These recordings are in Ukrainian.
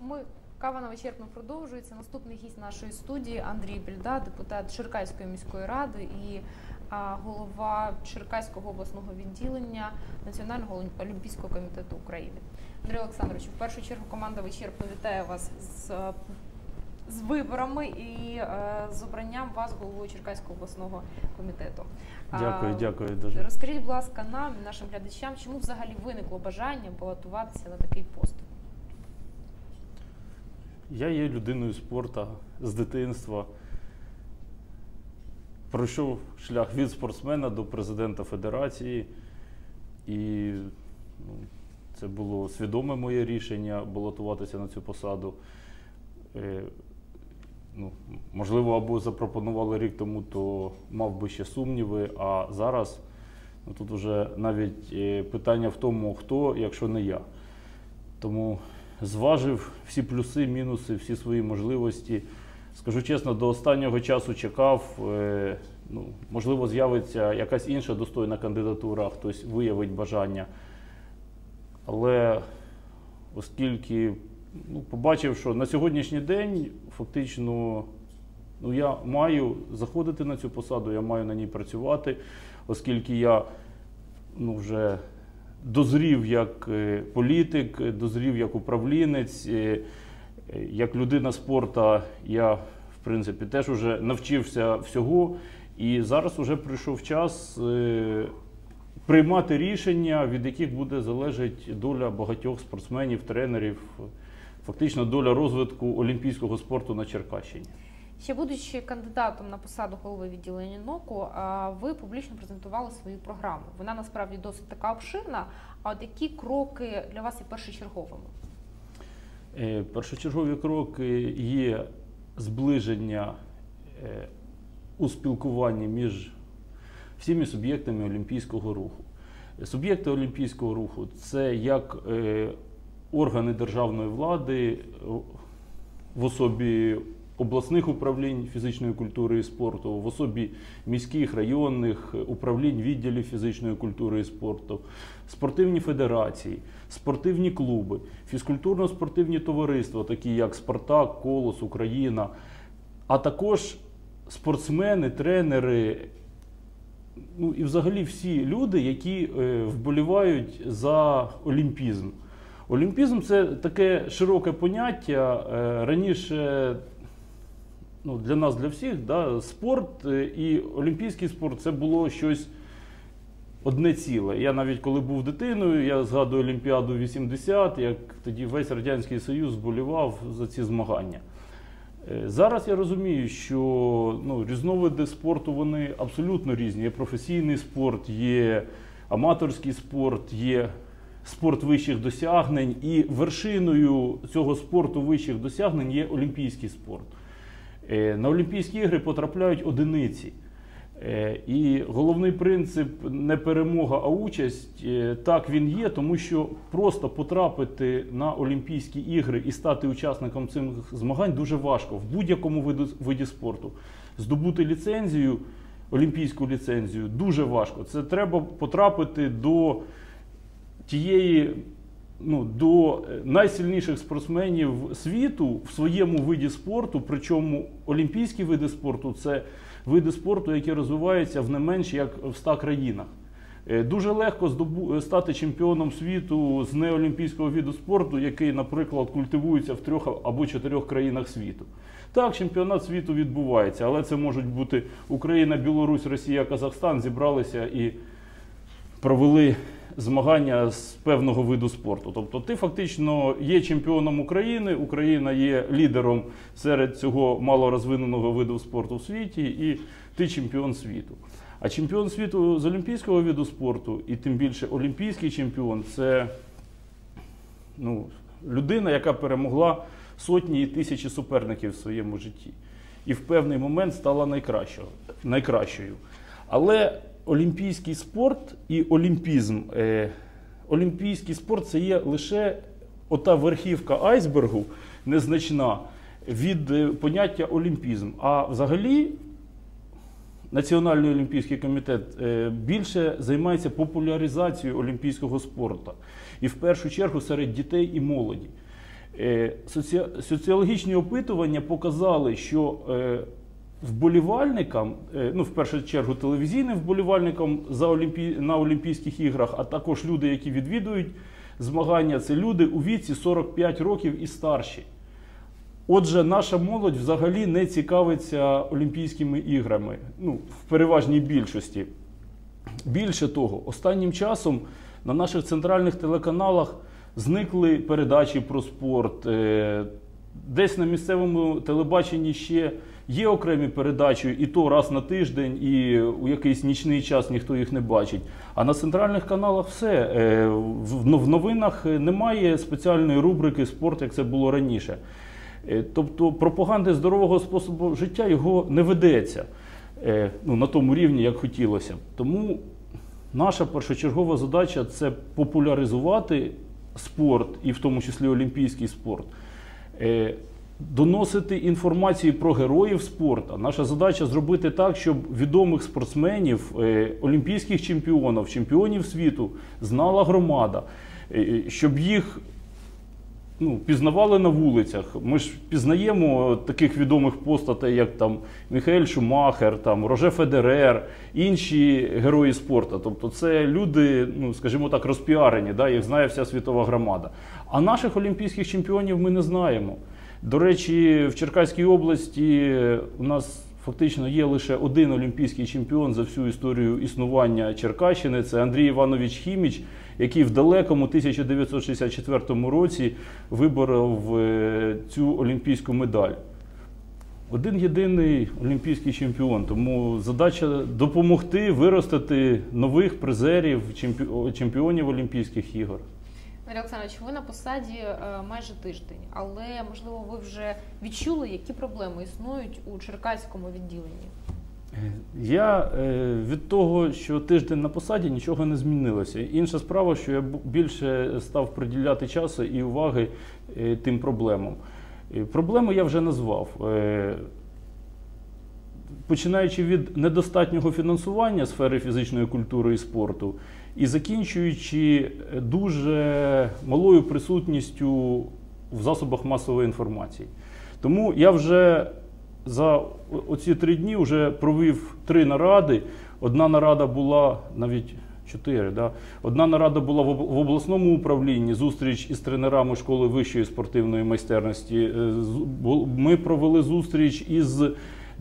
Ми кава на вичерпно продовжується. Наступний гість нашої студії Андрій Більда, депутат Черкаської міської ради і голова Черкаського обласного відділення Національного олімпійського комітету України. Андрій Олександрович, в першу чергу команда вичерпно вітає вас з, е, з виборами і е, з обранням вас головою Черкаського обласного комітету. А, Дякую, дякую дуже. Розкажіть, будь ласка, нам і нашим глядачам, чому взагалі виникло бажання балотуватися на такий пост? Я є людиною спорту з дитинства. Пройшов шлях від спортсмена до президента федерації. І ну, це було свідоме моє рішення балотуватися на цю посаду. Е, ну, можливо, або запропонували рік тому, то мав би ще сумніви. А зараз ну, тут вже навіть е, питання в тому, хто, якщо не я. Тому зважив всі плюси, мінуси, всі свої можливості. Скажу чесно, до останнього часу чекав. е, Ну, можливо, з'явиться якась інша достойна кандидатура, хтось виявить бажання. Але оскільки ну, побачив, що на сьогоднішній день фактично ну, я маю заходити на цю посаду, я маю на ній працювати, оскільки я ну, вже дозрів як е, політик, дозрів як управлінець, е, як людина спорту, я в принципі теж вже навчився всього. І зараз вже прийшов час е, приймати рішення, від яких буде залежати доля багатьох спортсменів, тренерів, фактично доля розвитку олімпійського спорту на Черкащині. Ще будучи кандидатом на посаду голови відділення НОКу, ви публічно презентували свою програму. Вона насправді досить така обширна. А от які кроки для вас є першочерговими? Е, Першочергові кроки є зближення е, у спілкуванні між всіма суб'єктами олімпійського руху. Суб'єкти олімпійського руху це як е, органи державної влади в особі обласних управлінь фізичної культури і спорту, в особі міських районних управлінь відділів фізичної культури і спорту, спортивні федерації, спортивні клуби, фізкультурно-спортивні товариства, такі як Спартак, Колос, Україна, а також спортсмени, тренери. Ну і взагалі всі люди, які е, вболівають за олімпізм. Олімпізм це таке широке поняття. Е, раніше ну, для нас, для всіх, да, спорт е, і олімпійський спорт це було щось одне ціле. Я навіть коли був дитиною, я згадую Олімпіаду 80, як тоді весь Радянський Союз зболівав за ці змагання. Е, Зараз я розумію, що ну, різновиди спорту вони абсолютно різні. Є професійний спорт, є аматорський спорт, є спорт вищих досягнень, і вершиною цього спорту вищих досягнень є олімпійський спорт. Е, На Олімпійські ігри потрапляють одиниці. Е, І головний принцип не перемога, а участь. е, Так він є, тому що просто потрапити на Олімпійські ігри і стати учасником цих змагань дуже важко в будь-якому виді спорту. Здобути ліцензію, олімпійську ліцензію дуже важко. Це треба потрапити до тієї. Ну, до е, найсильніших спортсменів світу в своєму виді спорту, причому олімпійські види спорту це види спорту, які розвиваються в не менш як в 100 країнах. Е, Дуже легко здобу- стати чемпіоном світу з неолімпійського виду спорту, який, наприклад, культивується в трьох або чотирьох країнах світу. Так, чемпіонат світу відбувається, але це можуть бути Україна, Білорусь, Росія, Казахстан зібралися і провели змагання з певного виду спорту. Тобто, ти фактично є чемпіоном України, Україна є лідером серед цього малорозвиненого виду спорту в світі, і ти чемпіон світу. А чемпіон світу з олімпійського виду спорту, і тим більше олімпійський чемпіон це ну, людина, яка перемогла сотні і тисячі суперників в своєму житті. І в певний момент стала найкращою. найкращою. Але олімпійський спорт і олімпізм. Е, олімпійський спорт це є лише ота верхівка айсбергу незначна від е, поняття олімпізм. А взагалі Національний олімпійський комітет е, більше займається популяризацією олімпійського спорту. І в першу чергу серед дітей і молоді. Соці- Соціологічні опитування показали, що вболівальникам, е, ну в першу чергу телевізійним вболівальникам за Олімпі... на Олімпійських іграх, а також люди, які відвідують змагання, це люди у віці 45 років і старші. Отже, наша молодь взагалі не цікавиться Олімпійськими іграми, ну, в переважній більшості. Більше того, останнім часом на наших центральних телеканалах зникли передачі про спорт. Е, Десь на місцевому телебаченні ще є окремі передачі, і то раз на тиждень, і у якийсь нічний час ніхто їх не бачить. А на центральних каналах все. Е, В новинах немає спеціальної рубрики спорт, як це було раніше. Е, Тобто пропаганди здорового способу життя його не ведеться е, ну, на тому рівні, як хотілося. Тому наша першочергова задача це популяризувати спорт, і в тому числі олімпійський спорт. Е, Доносити інформацію про героїв спорту. Наша задача зробити так, щоб відомих спортсменів, е, олімпійських чемпіонів, чемпіонів світу знала громада, е, щоб їх ну, пізнавали на вулицях. Ми ж пізнаємо таких відомих постатей, як там Міхаель Шумахер, там Роже Федерер, інші герої спорту. Тобто це люди, ну скажімо так, розпіарені, да, їх знає вся світова громада. А наших олімпійських чемпіонів ми не знаємо. До речі, в Черкаській області у нас фактично є лише один олімпійський чемпіон за всю історію існування Черкащини. Це Андрій Іванович Хіміч, який в далекому 1964 році виборов е, цю олімпійську медаль. Один єдиний олімпійський чемпіон. Тому задача допомогти виростити нових призерів, чемпіонів Олімпійських ігор. Андрій Олександрович, ви на посаді е, майже тиждень, але можливо ви вже відчули, які проблеми існують у черкаському відділенні. Я е, від того, що тиждень на посаді нічого не змінилося. Інша справа, що я більше став приділяти часу і уваги е, тим проблемам. Е, Проблеми я вже назвав. Е, Починаючи від недостатнього фінансування сфери фізичної культури і спорту, і закінчуючи е, дуже малою присутністю в засобах масової інформації. Тому я вже за оці три дні вже провів три наради. Одна нарада була навіть чотири. Да? Одна нарада була в обласному управлінні, зустріч із тренерами школи вищої спортивної майстерності. Е, Ми провели зустріч із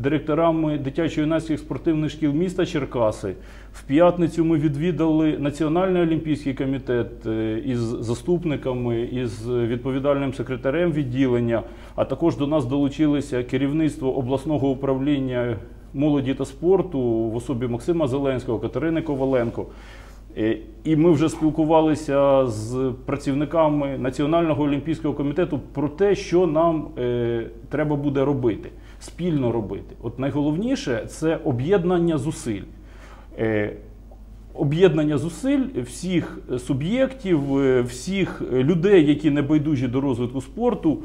директорами дитячо-юнацьких спортивних шкіл міста Черкаси. В п'ятницю ми відвідали Національний олімпійський комітет е, із заступниками, із відповідальним секретарем відділення, а також до нас долучилися керівництво обласного управління молоді та спорту в особі Максима Зеленського, Катерини Коваленко. Е, І ми вже спілкувалися з працівниками Національного олімпійського комітету про те, що нам е, треба буде робити, спільно робити. От найголовніше це об'єднання зусиль. Е, Об'єднання зусиль всіх суб'єктів, е, всіх людей, які не байдужі до розвитку спорту.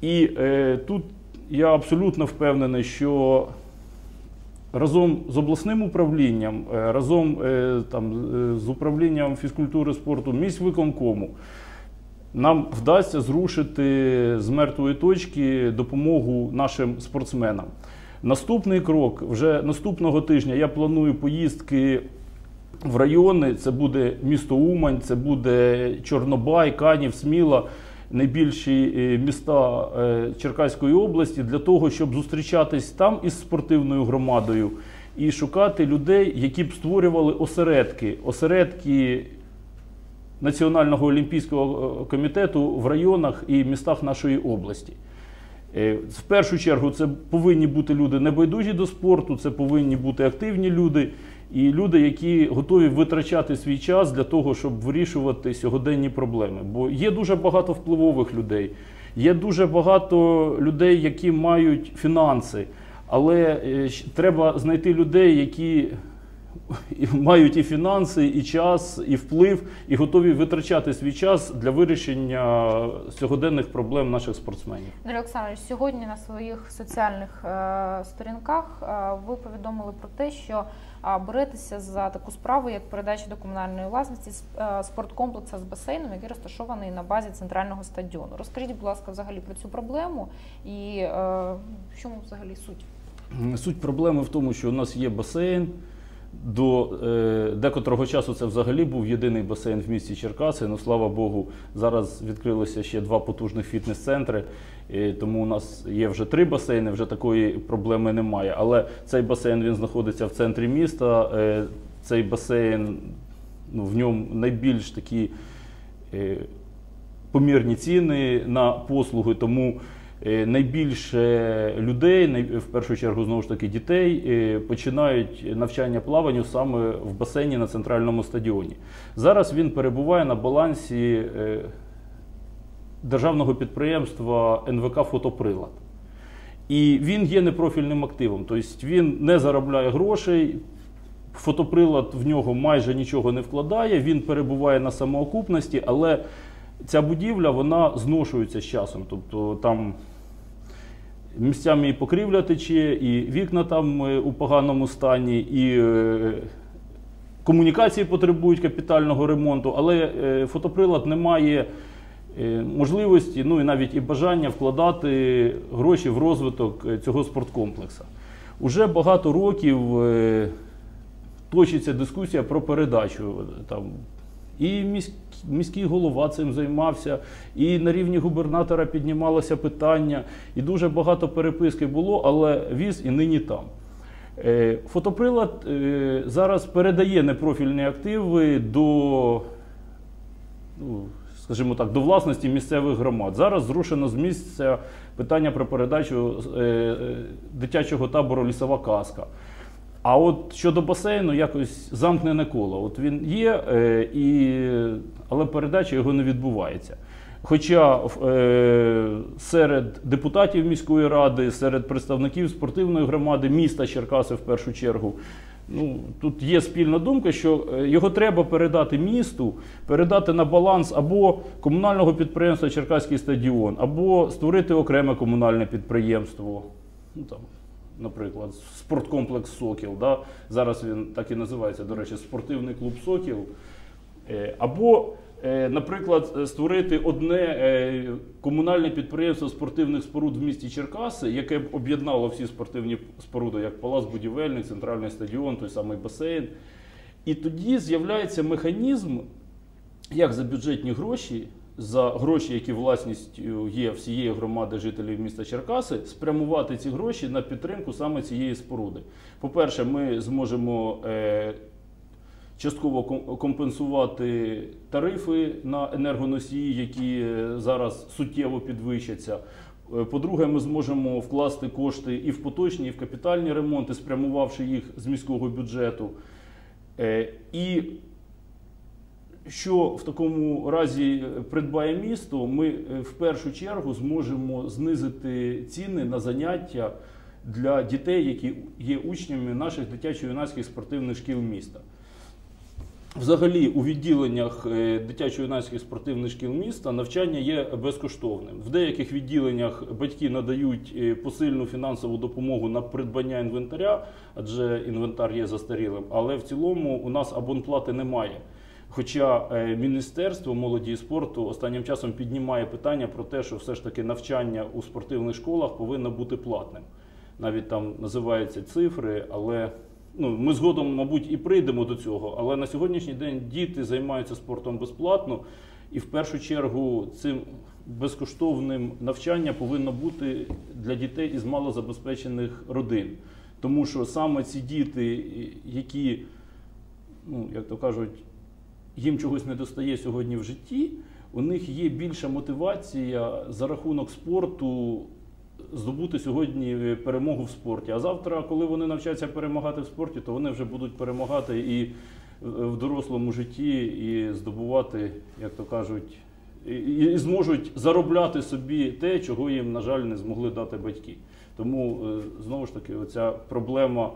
І е, тут я абсолютно впевнений, що разом з обласним управлінням, е, разом е, там, з управлінням фізкультури спорту міськвиконкому нам вдасться зрушити з мертвої точки допомогу нашим спортсменам. Наступний крок вже наступного тижня я планую поїздки в райони. Це буде місто Умань, це буде Чорнобай, Канів, Сміла, найбільші е, міста е, Черкаської області, для того, щоб зустрічатись там із спортивною громадою і шукати людей, які б створювали осередки, осередки Національного олімпійського е, комітету в районах і містах нашої області. Е, В першу чергу це повинні бути люди небайдужі до спорту, це повинні бути активні люди і люди, які готові витрачати свій час для того, щоб вирішувати сьогоденні проблеми. Бо є дуже багато впливових людей, є дуже багато людей, які мають фінанси, але е, треба знайти людей, які мають і фінанси, і час, і вплив, і готові витрачати свій час для вирішення сьогоденних проблем наших спортсменів. Андрій Олександрович, сьогодні на своїх соціальних е, сторінках е, ви повідомили про те, що е, беретеся за таку справу, як передача до комунальної власності е, спорткомплексу з басейном, який розташований на базі центрального стадіону. Розкажіть, будь ласка, взагалі про цю проблему і е, в чому взагалі суть? Суть проблеми в тому, що у нас є басейн. До е, декотрого часу це взагалі був єдиний басейн в місті Черкаси. Ну слава Богу, зараз відкрилося ще два потужних фітнес-центри. Тому у нас є вже три басейни, вже такої проблеми немає. Але цей басейн він знаходиться в центрі міста. Е, цей басейн, ну, в ньому найбільш такі е, помірні ціни на послуги. Тому найбільше людей, в першу чергу знову ж таки дітей, е, починають навчання плаванню саме в басейні на центральному стадіоні. Зараз він перебуває на балансі е, державного підприємства НВК Фотоприлад. І він є непрофільним активом, тобто він не заробляє грошей. Фотоприлад в нього майже нічого не вкладає, він перебуває на самоокупності, але ця будівля вона зношується з часом. Тобто там місцями і покрівля тече, і вікна там е, у поганому стані, і е, комунікації потребують капітального ремонту, але е, фотоприлад не має можливості, ну і навіть і бажання вкладати гроші в розвиток цього спорткомплексу. Уже багато років точиться дискусія про передачу. Там, і міськ- міський голова цим займався, і на рівні губернатора піднімалося питання, і дуже багато переписки було, але віз і нині там. Е, Фотоприлад е, зараз передає непрофільні активи до, ну, скажімо так, до власності місцевих громад. Зараз зрушено з місця питання про передачу е, дитячого табору Лісова казка. А от щодо басейну, якось замкнене коло. От він є, е, і, але передача його не відбувається. Хоча е, серед депутатів міської ради, серед представників спортивної громади міста Черкаси в першу чергу, ну, тут є спільна думка, що е, його треба передати місту, передати на баланс або комунального підприємства Черкаський стадіон, або створити окреме комунальне підприємство. Ну, там, наприклад, спорткомплекс Сокіл. Да? Зараз він так і називається, до речі, спортивний клуб Сокіл. Е, Або, е, наприклад, е, створити одне комунальне підприємство спортивних споруд в місті Черкаси, яке б об'єднало всі спортивні споруди, як Палац Будівельник, центральний стадіон, той самий басейн. І тоді з'являється механізм, як за бюджетні гроші, за гроші, які власністю є всієї громади жителів міста Черкаси, спрямувати ці гроші на підтримку саме цієї споруди. По-перше, ми зможемо е, частково компенсувати тарифи на енергоносії, які е, зараз суттєво підвищаться. Е, По-друге, ми зможемо вкласти кошти і в поточні, і в капітальні ремонти, спрямувавши їх з міського бюджету. Е, І що в такому разі придбає місто, ми е, в першу чергу зможемо знизити ціни на заняття для дітей, які є учнями наших дитячо-юнацьких спортивних шкіл міста. Взагалі, у відділеннях е, дитячо-юнацьких спортивних шкіл міста навчання є безкоштовним. В деяких відділеннях батьки надають е, посильну фінансову допомогу на придбання інвентаря, адже інвентар є застарілим. Але в цілому у нас абонплати немає. Хоча е, Міністерство молоді і спорту останнім часом піднімає питання про те, що все ж таки навчання у спортивних школах повинно бути платним. Навіть там називаються цифри, але ну, ми згодом, мабуть, і прийдемо до цього. Але на сьогоднішній день діти займаються спортом безплатно, і в першу чергу цим безкоштовним навчання повинно бути для дітей із малозабезпечених родин. Тому що саме ці діти, які, ну, як то кажуть, їм чогось не достає сьогодні в житті, у них є більша мотивація за рахунок спорту здобути сьогодні перемогу в спорті. А завтра, коли вони навчаться перемагати в спорті, то вони вже будуть перемагати і в дорослому житті, і здобувати, як то кажуть, і, зможуть заробляти собі те, чого їм, на жаль, не змогли дати батьки. Тому е, знову ж таки, оця проблема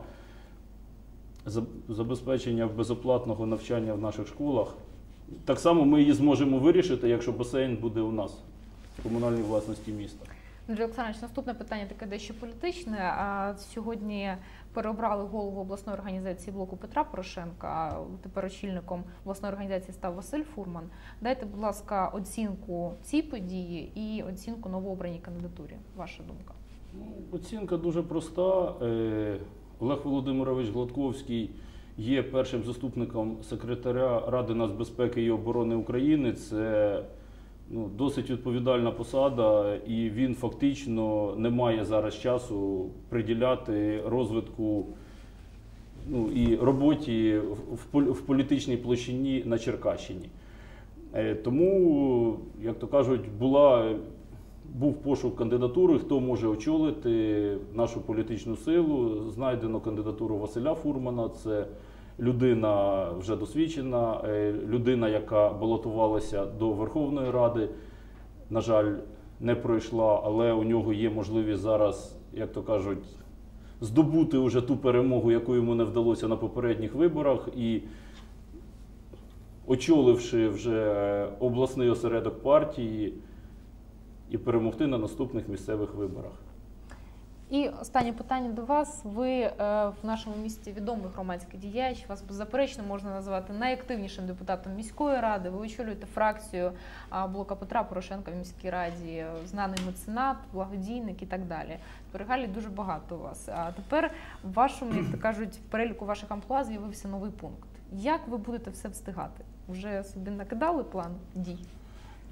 забезпечення безоплатного навчання в наших школах. Так само ми її зможемо вирішити, якщо басейн буде у нас в комунальній власності міста. Андрій Олександрович, наступне питання таке дещо політичне. Сьогодні переобрали голову обласної організації блоку Петра Порошенка. Тепер очільником обласної організації став Василь Фурман. Дайте, будь ласка, оцінку цій події і оцінку новообраній кандидатурі. Ваша думка? Ну, Оцінка дуже проста. Олег Володимирович Гладковський є першим заступником секретаря Ради нацбезпеки і оборони України. Це ну, досить відповідальна посада, і він фактично не має зараз часу приділяти розвитку ну, і роботі в, в політичній площині на Черкащині. Е, Тому, як то кажуть, була, був пошук кандидатури, хто може очолити нашу політичну силу. Знайдено кандидатуру Василя Фурмана. Це людина вже досвідчена, е, людина, яка балотувалася до Верховної Ради. На жаль, не пройшла, але у нього є можливість зараз, як то кажуть, здобути уже ту перемогу, яку йому не вдалося на попередніх виборах. І очоливши вже обласний осередок партії і перемогти на наступних місцевих виборах. І останнє питання до вас. Ви е, в нашому місті відомий громадський діяч. Вас беззаперечно можна назвати найактивнішим депутатом міської ради. Ви очолюєте фракцію а, блока Петра Порошенка в міській раді, е, знаний меценат, благодійник і так далі. Регалій дуже багато у вас. А тепер в вашому, як то кажуть, в переліку ваших амплуа з'явився новий пункт. Як ви будете все встигати? Вже собі накидали план дій?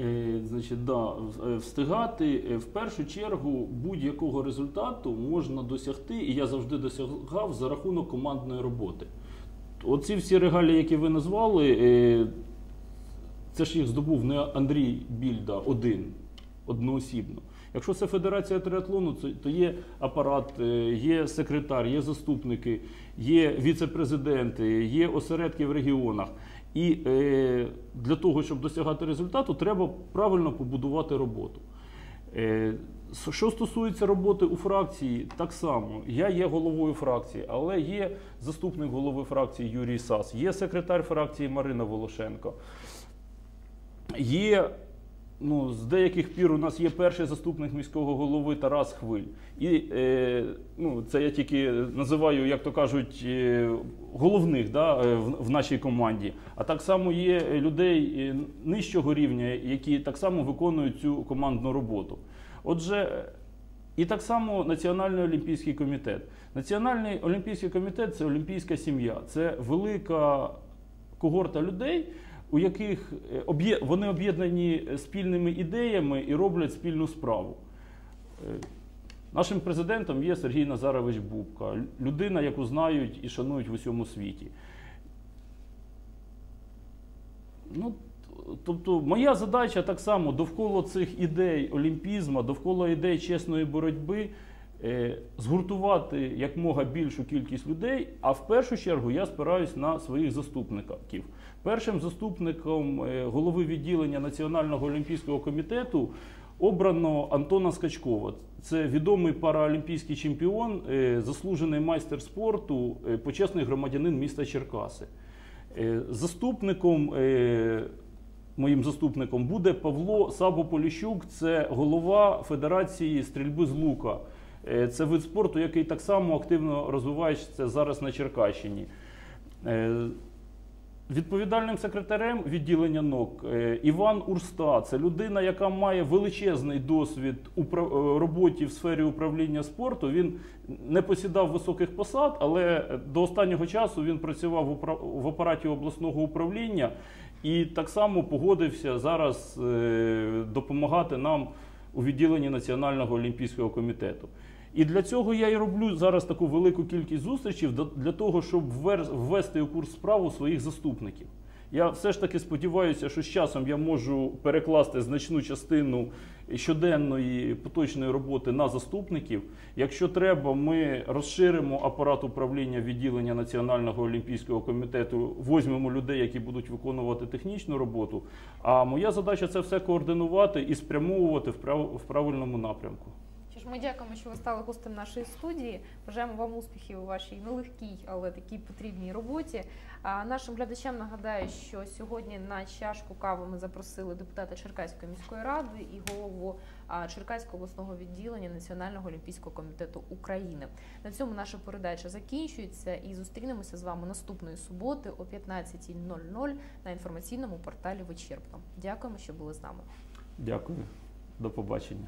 Е, Значить, да, е, встигати е, в першу чергу будь-якого результату можна досягти, і я завжди досягав за рахунок командної роботи. Оці всі регалії, які ви назвали, це ж їх здобув не Андрій Більда один, одноосібно. Якщо це Федерація триатлону, то є апарат, е, є секретар, є заступники, є віце-президенти, є осередки в регіонах. І е, для того, щоб досягати результату, треба правильно побудувати роботу. Е, що стосується роботи у фракції, так само я є головою фракції, але є заступник голови фракції Юрій Сас, є секретар фракції Марина Волошенко. Є ну, з деяких пір у нас є перший заступник міського голови Тарас Хвиль. І е, ну, це я тільки називаю, як то кажуть, е, головних да, е, в, в нашій команді. А так само є людей е, нижчого рівня, які так само виконують цю командну роботу. Отже, і так само Національний олімпійський комітет. Національний олімпійський комітет це олімпійська сім'я, це велика когорта людей, у яких е, вони об'єднані спільними ідеями і роблять спільну справу. Е, Нашим президентом є Сергій Назарович Бубка, людина, яку знають і шанують в усьому світі. Ну, тобто, моя задача так само довкола цих ідей олімпізму, довкола ідей чесної боротьби е, згуртувати якмога більшу кількість людей, а в першу чергу я спираюсь на своїх заступників. Першим заступником е, голови відділення Національного олімпійського комітету обрано Антона Скачкова. Це відомий параолімпійський чемпіон, е, заслужений майстер спорту, е, почесний громадянин міста Черкаси. Е, Заступником, е, моїм заступником буде Павло Сабо-Поліщук, це голова Федерації стрільби з лука. Е, Це вид спорту, який так само активно розвивається зараз на Черкащині. Е, Відповідальним секретарем відділення НОК е, Іван Урста. Це людина, яка має величезний досвід у роботі в сфері управління спорту. Він не посідав високих посад, але до останнього часу він працював в апараті обласного управління і так само погодився зараз допомагати нам у відділенні Національного олімпійського комітету. І для цього я і роблю зараз таку велику кількість зустрічей для того, щоб ввести у курс справу своїх заступників. Я все ж таки сподіваюся, що з часом я можу перекласти значну частину щоденної поточної роботи на заступників. Якщо треба, ми розширимо апарат управління відділення Національного олімпійського комітету, возьмемо людей, які будуть виконувати технічну роботу. А моя задача це все координувати і спрямовувати в прав- в правильному напрямку. Тож ми дякуємо, що ви стали гостем нашої студії. Бажаємо вам успіхів у вашій нелегкій, але такій потрібній роботі. А нашим глядачам нагадаю, що сьогодні на чашку кави ми запросили депутата Черкаської міської ради і голову Черкаського обласного відділення Національного олімпійського комітету України. На цьому наша передача закінчується і зустрінемося з вами наступної суботи о 15.00 на інформаційному порталі Вичерпно. Дякуємо, що були з нами. Дякую. До побачення.